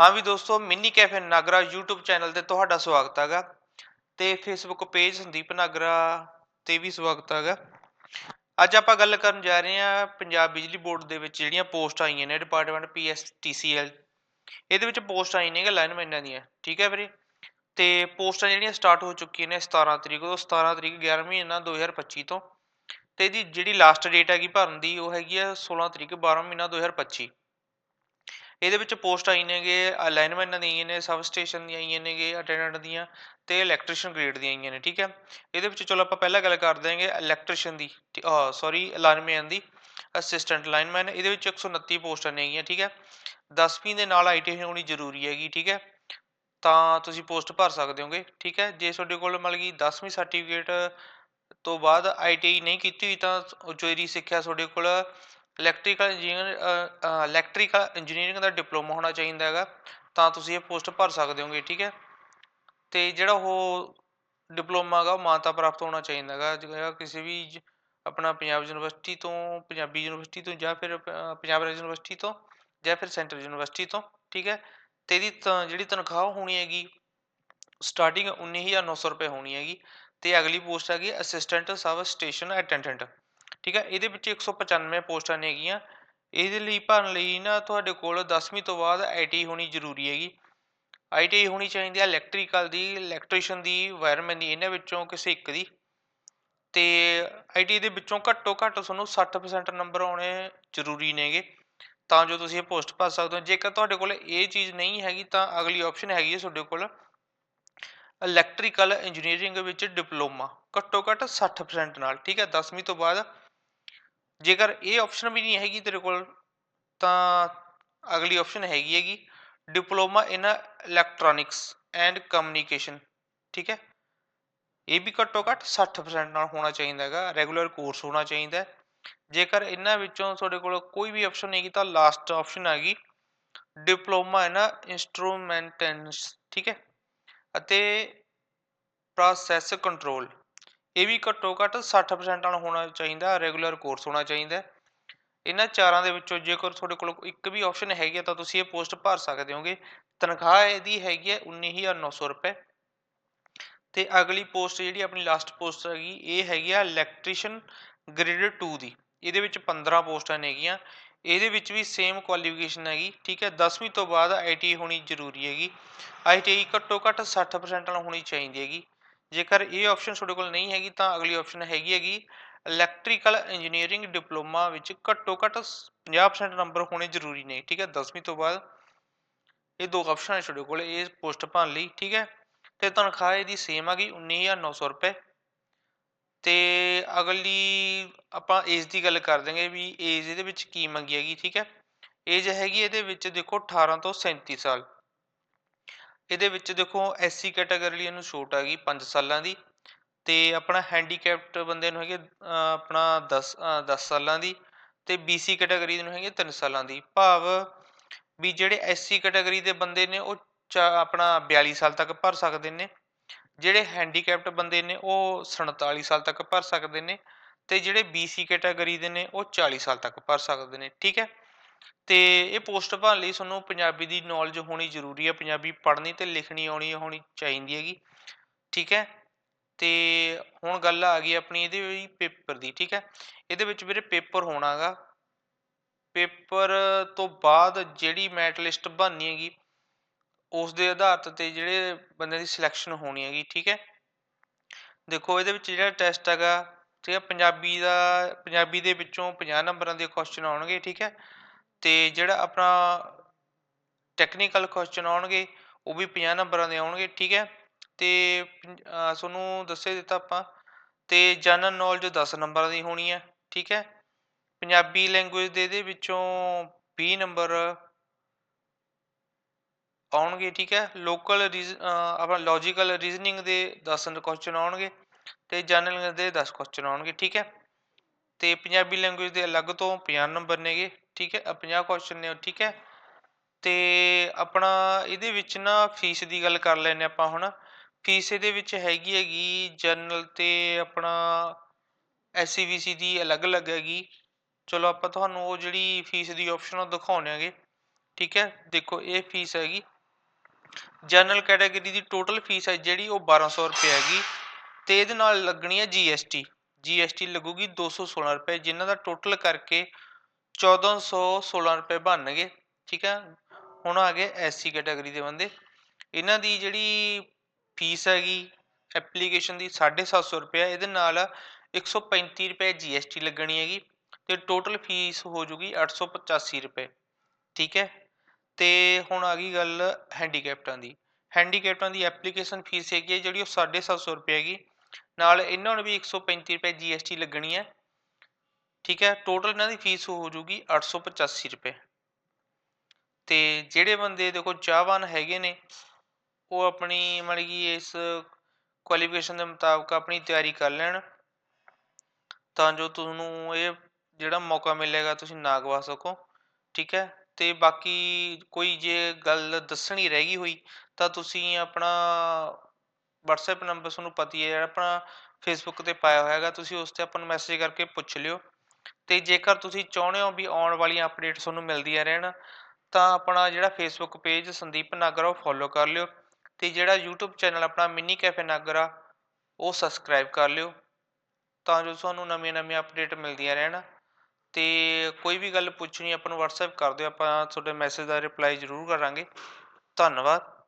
ਹਾਂ ਵੀ ਦੋਸਤੋ, mini cafe Nagra YouTube channel ਤੇ ਤੁਹਾਡਾ ਸਵਾਗਤ ਹੈਗਾ ਤੇ Facebook ਪੇਜ ਸੰਦੀਪ ਨਾਗਰਾ ਤੇ ਵੀ ਸਵਾਗਤ ਹੈਗਾ। ਅੱਜ ਆਪਾਂ ਗੱਲ ਕਰਨ ਜਾ ਰਹੇ ਹਾਂ ਪੰਜਾਬ ਬਿਜਲੀ ਬੋਰਡ ਦੇ ਵਿੱਚ ਜਿਹੜੀਆਂ ਪੋਸਟ ਆਈਆਂ ਨੇ ਡਿਪਾਰਟਮੈਂਟ PSTCL ਇਹਦੇ ਵਿੱਚ ਪੋਸਟ ਆਈ ਨੇ ਲਾਈਨਮੈਨਾਂ ਦੀਆਂ, ਠੀਕ ਹੈ ਵੀਰੇ? ਤੇ ਪੋਸਟਾਂ ਜਿਹੜੀਆਂ ਸਟਾਰਟ ਹੋ ਚੁੱਕੀਆਂ ਨੇ 17 ਤਰੀਕ ਤੋਂ 17 ਤਰੀਕ 11 ਮਹੀਨਾ 2025 ਤੋਂ। ਤੇ ਇਹਦੀ ਜਿਹੜੀ ਲਾਸਟ ਡੇਟ ਹੈਗੀ ਭਰਨ ਦੀ, ਉਹ ਹੈਗੀ ਆ 16 ਤਰੀਕ 12 ਮਹੀਨਾ 2025 ਇਹਦੇ ਵਿੱਚ ਪੋਸਟ ਆਈ ਨੇਗੇ ਅਲਾਈਨਮੈਂਟ ਦੀਆਂ ਆਈਆਂ ਨੇ ਸਬ ਸਟੇਸ਼ਨ ਦੀਆਂ ਆਈਆਂ ਨੇਗੇ ਅਟੈਂਡੈਂਟ ਦੀਆਂ ਤੇ ਇਲੈਕਟ੍ਰੀਸ਼ੀਅਨ ਗ੍ਰੇਡ ਦੀਆਂ ਆਈਆਂ ਨੇ, ਠੀਕ ਹੈ? ਇਹਦੇ ਵਿੱਚ ਚਲੋ ਆਪਾਂ ਪਹਿਲਾਂ ਗੱਲ ਕਰ ਦਾਂਗੇ ਇਲੈਕਟ੍ਰੀਸ਼ੀਅਨ ਦੀ ਸੌਰੀ ਅਲਾਈਨਮੈਨ ਦੀ ਅਸਿਸਟੈਂਟ ਲਾਈਨਮੈਨ ਇਹਦੇ ਵਿੱਚ 129 ਪੋਸਟਾਂ ਨੇ ਨੇਗੀਆਂ ਠੀਕ ਹੈ? 10ਵੀਂ ਦੇ ਨਾਲ ਆਈਟੀ ਹੋਣੀ ਜ਼ਰੂਰੀ ਹੈਗੀ, ਠੀਕ ਹੈ? ਤਾਂ ਤੁਸੀਂ ਪੋਸਟ ਭਰ ਸਕਦੇ ਹੋਗੇ, ਠੀਕ ਹੈ? ਜੇ ਤੁਹਾਡੇ ਕੋਲ ਮਤਲਬ ਕਿ 10ਵੀਂ ਸਰਟੀਫਿਕੇਟ ਤੋਂ ਬਾਅਦ ਆਈਟੀਆਈ ਨਹੀਂ ਕੀਤੀ ਹੋਈ ਤਾਂ ਉਚੇਰੀ ਸਿੱਖਿਆ ਤੁਹਾਡੇ ਕੋਲ ਇਲੈਕਟ੍ਰੀਕਲ ਇੰਜੀਨੀਅਰ ਇਲੈਕਟ੍ਰੀਕਲ ਇੰਜੀਨੀਅਰਿੰਗ ਦਾ ਡਿਪਲੋਮਾ ਹੋਣਾ ਚਾਹੀਦਾ ਹੈਗਾ, ਤਾਂ ਤੁਸੀਂ ਇਹ ਪੋਸਟ ਭਰ ਸਕਦੇ ਹੋਗੇ, ਠੀਕ ਹੈ? ਤੇ ਜਿਹੜਾ ਉਹ ਡਿਪਲੋਮਾ ਹੈਗਾ, ਉਹ ਮਾਨਤਾ ਪ੍ਰਾਪਤ ਹੋਣਾ ਚਾਹੀਦਾ ਹੈਗਾ ਜਿਹੜਾ ਕਿਸੇ ਵੀ ਜ- ਆਪਣਾ ਪੰਜਾਬ ਯੂਨੀਵਰਸਿਟੀ ਤੋਂ, ਪੰਜਾਬੀ ਯੂਨੀਵਰਸਿਟੀ ਤੋਂ, ਜਾਂ ਫਿਰ ਪੰਜਾਬ ਰਾਜ ਯੂਨੀਵਰਸਿਟੀ ਤੋਂ, ਜਾਂ ਫਿਰ ਸੈਂਟਰਲ ਯੂਨੀਵਰਸਿਟੀ ਤੋਂ, ਠੀਕ ਹੈ? ਤੇ ਇਹਦੀ ਤਾਂ, ਜਿਹੜੀ ਤਨਖਾਹ ਹੋਣੀ ਹੈਗੀ ਸਟਾਰਟਿੰਗ 19900 ਰੁਪਏ ਹੋਣੀ ਹੈਗੀ, ਤੇ ਅਗਲੀ ਪੋਸਟ ਹੈਗੀ ਅਸਿਸਟੈਂਟ ਸਬ ਸਟੇਸ਼ਨ ਅਟੈਂਡੈਂਟ ਠੀਕ ਹੈ, ਇਹਦੇ ਵਿੱਚ 195 ਪੋਸਟਾਂ ਨੇਗੀਆਂ ਇਹਦੇ ਲਈ ਭਰਨ ਲਈ ਨਾ ਤੁਹਾਡੇ ਕੋਲ 10ਵੀਂ ਤੋਂ ਬਾਅਦ ਆਈਟੀ ਹੋਣੀ ਜ਼ਰੂਰੀ ਹੈਗੀ। ਆਈਟੀ ਹੋਣੀ ਚਾਹੀਦੀ ਹੈ ਇਲੈਕਟ੍ਰੀਕਲ ਦੀ ਇਲੈਕਟ੍ਰੀਸ਼ੀਅਨ ਦੀ ਵਾਇਰਮੈਨ ਦੀ, ਇਹਨਾਂ ਵਿੱਚੋਂ ਕਿਸੇ ਇੱਕ ਦੀ। ਤੇ ਆਈਟੀ ਦੇ ਵਿੱਚੋਂ ਘੱਟੋ ਘੱਟ ਤੁਹਾਨੂੰ 60% ਨੰਬਰ ਆਉਣੇ ਜ਼ਰੂਰੀ ਨੇਗੇ। ਤਾਂ ਜੋ ਤੁਸੀਂ ਇਹ ਪੋਸਟ ਭਰ ਸਕਦੇ ਹੋ। ਜੇਕਰ ਤੁਹਾਡੇ ਕੋਲ ਇਹ ਚੀਜ਼ ਨਹੀਂ ਹੈਗੀ ਤਾਂ ਅਗਲੀ ਆਪਸ਼ਨ ਹੈਗੀ ਹੈ ਤੁਹਾਡੇ ਕੋਲ ਇਲੈਕਟ੍ਰੀਕਲ ਇੰਜੀਨੀਅਰਿੰਗ ਵਿੱਚ ਡਿਪਲੋਮਾ ਘੱਟੋ ਘੱਟ 60% ਨਾਲ, ਠੀਕ ਹੈ 10ਵੀਂ ਤੋਂ ਬਾਅਦ ਜੇਕਰ ਇਹ ਆਪਸ਼ਨ ਵੀ ਨਹੀਂ ਹੈਗੀ ਤੇਰੇ ਕੋਲ, ਤਾਂ ਅਗਲੀ ਆਪਸ਼ਨ ਹੈਗੀ ਹੈਗੀ diploma in electronics and communication ਠੀਕ ਹੈ? ਇਹ ਵੀ ਘੱਟੋ ਘੱਟ 60% ਨਾਲ ਹੋਣਾ ਚਾਹੀਦਾ ਹੈਗਾ ਰੈਗੂਲਰ ਕੋਰਸ ਹੋਣਾ ਚਾਹੀਦਾ ਜੇਕਰ ਇਹਨਾਂ ਵਿੱਚੋਂ ਤੁਹਾਡੇ ਕੋਲ ਕੋਈ ਵੀ ਆਪਸ਼ਨ ਨਹੀਂ ਤਾਂ ਲਾਸਟ ਆਪਸ਼ਨ ਹੈਗੀ ਡਿਪਲੋਮਾ ਇਨ ਇਨਸਟਰੂਮੈਂਟੈਂਸ ਠੀਕ ਹੈ? ਅਤੇ ਪ੍ਰੋਸੈਸ ਕੰਟਰੋਲ ਇਹ ਵੀ ਘੱਟੋ ਘੱਟ 60% ਨਾਲ ਹੋਣਾ ਚਾਹੀਦਾ ਰੈਗੂਲਰ ਕੋਰਸ ਹੋਣਾ ਚਾਹੀਦਾ। ਇਹਨਾਂ ਚਾਰਾਂ ਦੇ ਵਿੱਚੋਂ ਜੇਕਰ ਤੁਹਾਡੇ ਕੋਲ ਇੱਕ ਵੀ ਆਪਸ਼ਨ ਹੈਗੀ ਹੈ ਤਾਂ ਤੁਸੀਂ ਇਹ ਪੋਸਟ ਭਰ ਸਕਦੇ ਹੋਗੇ। ਤਨਖਾਹ ਇਹਦੀ ਹੈਗੀ ਹੈ 19900 ਰੁਪਏ। ਤੇ ਅਗਲੀ ਪੋਸਟ ਜਿਹੜੀ ਆਪਣੀ ਲਾਸਟ ਪੋਸਟ ਹੈਗੀ, ਇਹ ਹੈਗੀ ਆ ਇਲੈਕਟ੍ਰੀਸ਼ੀਅਨ ਗ੍ਰੇਡ 2 ਦੀ। ਇਹਦੇ ਵਿੱਚ 15 ਪੋਸਟਾਂ ਨੇਗੀਆਂ। ਇਹਦੇ ਵਿੱਚ ਵੀ ਸੇਮ ਕੁਆਲੀਫਿਕੇਸ਼ਨ ਹੈਗੀ, ਠੀਕ ਹੈ। 10ਵੀਂ ਤੋਂ ਬਾਅਦ ਆਈਟੀ ਹੋਣੀ ਜ਼ਰੂਰੀ ਹੈਗੀ। ਆਈਟੀ ਘੱਟੋ ਘੱਟ 60% ਨਾਲ ਹੋਣੀ ਚਾਹੀਦੀ ਹੈਗੀ। ਜੇਕਰ ਇਹ ਆਪਸ਼ਨ ਤੁਹਾਡੇ ਕੋਲ ਨਹੀਂ ਹੈਗੀ ਤਾਂ ਅਗਲੀ ਆਪਸ਼ਨ ਹੈਗੀ ਹੈਗੀ ਇਲੈਕਟ੍ਰੀਕਲ ਇੰਜੀਨੀਅਰਿੰਗ ਡਿਪਲੋਮਾ ਵਿੱਚ ਘੱਟੋ ਘੱਟ 50% ਨੰਬਰ ਹੋਣੇ ਜ਼ਰੂਰੀ ਨੇ, ਠੀਕ ਹੈ? 10ਵੀਂ ਤੋਂ ਬਾਅਦ ਇਹ ਦੋ ਆਪਸ਼ਨ ਹੈ ਤੁਹਾਡੇ ਕੋਲ, ਇਹ ਪੋਸਟ ਭਰਨ ਲਈ, ਠੀਕ ਹੈ? ਤੇ ਤਨਖਾਹ ਇਹਦੀ ਸੇਮ ਆ ਗਈ 19900 ਰੁਪਏ। ਤੇ ਅਗਲੀ ਆਪਾਂ ਏਜ ਦੀ ਗੱਲ ਕਰ ਦਾਂਗੇ ਵੀ ਏਜ ਇਹਦੇ ਵਿੱਚ ਕੀ ਮੰਗੀ ਹੈਗੀ, ਠੀਕ ਹੈ? ਏਜ ਹੈਗੀ ਇਹਦੇ ਵਿੱਚ ਦੇਖੋ 18 ਤੋਂ 37 ਸਾਲ। ਇਹਦੇ ਵਿੱਚ ਦੇਖੋ ਐਸਸੀ ਕੈਟਾਗਰੀ ਲਈ ਨੂੰ ਛੋਟ ਆ ਗਈ 5 ਸਾਲਾਂ ਦੀ ਤੇ ਆਪਣਾ ਹੈਂਡੀਕੈਪਟ ਬੰਦੇ ਨੂੰ ਹੈਗੇ ਆਪਣਾ 10 ਅਹ 10 ਸਾਲਾਂ ਦੀ ਤੇ ਬੀਸੀ ਕੈਟਾਗਰੀ ਨੂੰ ਹੈਗੇ 3 ਸਾਲਾਂ ਦੀ। ਭਾਵ ਵੀ ਜਿਹੜੇ ਐਸਸੀ ਕੈਟਾਗਰੀ ਦੇ ਬੰਦੇ ਨੇ ਉਹ ਚਾ- ਆਪਣਾ 42 ਸਾਲ ਤੱਕ ਭਰ ਸਕਦੇ ਨੇ, ਜਿਹੜੇ ਹੈਂਡੀਕੈਪਟ ਬੰਦੇ ਨੇ ਉਹ 47 ਸਾਲ ਤੱਕ ਭਰ ਸਕਦੇ ਨੇ ਤੇ ਜਿਹੜੇ ਬੀਸੀ ਕੈਟਾਗਰੀ ਦੇ ਨੇ ਉਹ 40 ਸਾਲ ਤੱਕ ਭਰ ਸਕਦੇ ਨੇ, ਠੀਕ ਹੈ? ਤੇ ਇਹ ਪੋਸਟ ਭਰਨ ਲਈ ਤੁਹਾਨੂੰ ਪੰਜਾਬੀ ਦੀ ਨੌਲੇਜ ਹੋਣੀ ਜ਼ਰੂਰੀ ਹੈ। ਪੰਜਾਬੀ ਪੜ੍ਹਨੀ ਤੇ ਲਿਖਣੀ ਆਉਣੀ ਹੋਣੀ ਚਾਹੀਦੀ ਹੈਗੀ। ਠੀਕ ਹੈ? ਤੇ ਹੁਣ ਗੱਲ ਆ ਗਈ ਆਪਣੀ ਇਹਦੇ ਵੀ ਪੇਪਰ ਦੀ, ਠੀਕ ਹੈ? ਇਹਦੇ ਵਿੱਚ ਵੀਰੇ ਪੇਪਰ ਹੋਣਾਗਾ। ਪੇਪਰ ਤੋਂ ਬਾਅਦ ਜਿਹੜੀ ਮੈਰਿਟ ਲਿਸਟ ਬਣਨੀ ਹੈਗੀ ਉਸ ਦੇ ਆਧਾਰ ਤੇ ਜਿਹੜੇ ਬੰਦੇ ਦੀ ਸਿਲੈਕਸ਼ਨ ਹੋਣੀ ਹੈਗੀ, ਠੀਕ ਹੈ? ਦੇਖੋ, ਇਹਦੇ ਵਿੱਚ ਜਿਹੜਾ ਟੈਸਟ ਹੈਗਾ, ਠੀਕ ਹੈ? ਪੰਜਾਬੀ ਦਾ, ਪੰਜਾਬੀ ਦੇ ਵਿੱਚੋਂ 50 ਨੰਬਰਾਂ ਦੇ ਕੁਐਸਚਨ ਆਉਣਗੇ, ਠੀਕ ਹੈ? ਤੇ ਜਿਹੜਾ ਆਪਣਾ ਟੈਕਨੀਕਲ ਕੁਐਸਚਨ ਆਉਣਗੇ, ਉਹ ਵੀ 50 ਨੰਬਰਾਂ ਦੇ ਆਉਣਗੇ, ਠੀਕ ਹੈ? ਤੇ ਪੰਜ- ਤੁਹਾਨੂੰ ਦੱਸੇ ਦਿੱਤਾ ਆਪਾਂ, ਤੇ ਜਨਰਲ ਨੌਲੇਜ 10 ਨੰਬਰਾਂ ਦੀ ਹੋਣੀ ਹੈ, ਠੀਕ ਹੈ? ਪੰਜਾਬੀ ਲੈਂਗੁਏਜ ਦੇ ਇਹਦੇ ਵਿੱਚੋਂ 20 ਨੰਬਰ ਆਉਣਗੇ, ਠੀਕ ਹੈ? ਲੋਕਲ ਆਪਣਾ ਲੌਜੀਕਲ ਰੀਜ਼ਨਿੰਗ ਦੇ 10 ਕੁਐਸਚਨ ਆਉਣਗੇ, ਤੇ ਜਨਰਲ ਦੇ 10 ਕੁਐਸਚਨ ਆਉਣਗੇ, ਠੀਕ ਹੈ? ਤੇ ਪੰਜਾਬੀ ਲੈਂਗੁਏਜ ਦੇ ਅਲੱਗ ਤੋਂ 50 ਨੰਬਰ ਨੇਗੇ ਠੀਕ ਹੈ 50 ਕੁਐਸਚਨ ਨੇ ਠੀਕ ਹੈ। ਤੇ ਆਪਣਾ ਇਹਦੇ ਵਿੱਚ ਨਾ ਫੀਸ ਦੀ ਗੱਲ ਕਰ ਲੈਨੇ ਆਪਾਂ ਹੁਣ। ਫੀਸ ਇਹਦੇ ਵਿੱਚ ਹੈਗੀ ਹੈਗੀ ਜਨਰਲ ਤੇ ਆਪਣਾ ਐਸਸੀਬੀਸੀ ਦੀ ਅਲੱਗ-ਅਲੱਗ ਹੈਗੀ। ਚਲੋ ਆਪਾਂ ਤੁਹਾਨੂੰ ਉਹ ਜਿਹੜੀ ਫੀਸ ਦੀ ਆਪਸ਼ਨ ਉਹ ਦਿਖਾਉਂਦੇ ਆਂਗੇ ਠੀਕ ਹੈ, ਦੇਖੋ ਇਹ ਫੀਸ ਹੈਗੀ। ਜਨਰਲ ਕੈਟਾਗਰੀ ਦੀ ਟੋਟਲ ਫੀਸ ਹੈ ਜਿਹੜੀ ਉਹ 1200 ਰੁਪਏ ਹੈਗੀ। ਤੇ ਇਹਦੇ ਨਾਲ ਲੱਗਣੀ ਹੈ ਜੀਐਸਟੀ ਜੀਐਸਟੀ ਲੱਗੂਗੀ 216 ਰੁਪਏ, ਜਿਨ੍ਹਾਂ ਦਾ ਟੋਟਲ ਕਰਕੇ 1416 ਰੁਪਏ ਬਣਨਗੇ, ਠੀਕ ਹੈ? ਹੁਣ ਆ ਗਏ ਐਸਸੀ ਕੈਟਾਗਰੀ ਦੇ ਬੰਦੇ। ਇਹਨਾਂ ਦੀ ਜਿਹੜੀ ਫੀਸ ਹੈਗੀ ਐਪਲੀਕੇਸ਼ਨ ਦੀ 750 ਰੁਪਏ ਇਹਦੇ ਨਾਲ 135 ਰੁਪਏ ਜੀਐਸਟੀ ਲੱਗਣੀ ਹੈਗੀ ਤੇ ਟੋਟਲ ਫੀਸ ਹੋ ਜੂਗੀ 885 ਰੁਪਏ, ਠੀਕ ਹੈ? ਤੇ ਹੁਣ ਆ ਗਈ ਗੱਲ ਹੈਂਡੀਕੈਪਟਾਂ ਦੀ। ਹੈਂਡੀਕੈਪਟਾਂ ਦੀ ਐਪਲੀਕੇਸ਼ਨ ਫੀਸ ਹੈਗੀ ਹੈ ਜਿਹੜੀ ਉਹ 750 ਰੁਪਏ ਹੈਗੀ। ਨਾਲ ਇਹਨਾਂ ਨੂੰ ਵੀ 135 ਰੁਪਏ ਜੀਐਸਟੀ ਲੱਗਣੀ ਹੈ। ਠੀਕ ਹੈ ਟੋਟਲ ਇਹਨਾਂ ਦੀ ਫੀਸ ਹੋ ਜੂਗੀ 885 ਰੁਪਏ। ਤੇ ਜਿਹੜੇ ਬੰਦੇ ਦੇਖੋ ਚਾਹਵਾਨ ਹੈਗੇ ਨੇ, ਉਹ ਆਪਣੀ ਮਤਲਬ ਕਿ ਇਸ ਕੁਆਲੀਫਿਕੇਸ਼ਨ ਦੇ ਮੁਤਾਬਕ ਆਪਣੀ ਤਿਆਰੀ ਕਰ ਲੈਣ, ਤਾਂ ਜੋ ਤੁਹਾਨੂੰ ਇਹ ਜਿਹੜਾ ਮੌਕਾ ਮਿਲੇਗਾ ਤੁਸੀਂ ਨਾ ਗਵਾ ਸਕੋ, ਠੀਕ ਹੈ। ਤੇ ਬਾਕੀ ਕੋਈ ਜੇ ਗੱਲ ਦੱਸਣੀ ਰਹਿ ਗਈ ਹੋਈ, ਤਾਂ ਤੁਸੀਂ ਆਪਣਾ WhatsApp ਨੰਬਰ ਤੁਹਾਨੂੰ ਪਤਾ ਹੀ ਹੈ ਆਪਣਾ Facebook ਤੇ ਪਾਇਆ ਹੋਇਆ ਹੈਗਾ, ਤੁਸੀਂ ਉਸ ਤੇ ਆਪਾਂ ਨੂੰ ਮੈਸੇਜ ਕਰਕੇ ਪੁੱਛ ਲਿਓ। ਤੇ ਜੇਕਰ ਤੁਸੀਂ ਚਾਹੁੰਦੇ ਹੋ ਵੀ ਆਉਣ ਵਾਲੀਆਂ ਅਪਡੇਟ ਤੁਹਾਨੂੰ ਮਿਲਦੀਆਂ ਰਹਿਣ, ਤਾਂ ਆਪਣਾ ਜਿਹੜਾ ਫੇਸਬੁੱਕ ਪੇਜ ਸੰਦੀਪ ਨਾਗਰ ਉਹ ਫੋਲੋ ਕਰ ਲਿਓ ਤੇ ਜਿਹੜਾ YouTube ਚੈਨਲ ਆਪਣਾ ਮਿੰਨੀ ਕੈਫੇ ਨਾਗਰ ਆ ਉਹ ਸਬਸਕ੍ਰਾਈਬ ਕਰ ਲਿਓ ਤਾਂ ਜੋ ਤੁਹਾਨੂੰ ਨਵੀਆਂ ਨਵੀਆਂ ਅਪਡੇਟ ਮਿਲਦੀਆਂ ਰਹਿਣ ਤੇ ਕੋਈ ਵੀ ਗੱਲ ਪੁੱਛਣੀ ਆਪਾਂ ਨੂੰ WhatsApp ਕਰ ਦਿਓ, ਆਪਾਂ ਤੁਹਾਡੇ ਮੈਸੇਜ ਦਾ ਰਿਪਲਾਈ ਜ਼ਰੂਰ ਕਰਾਂਗੇ। ਧੰਨਵਾਦ।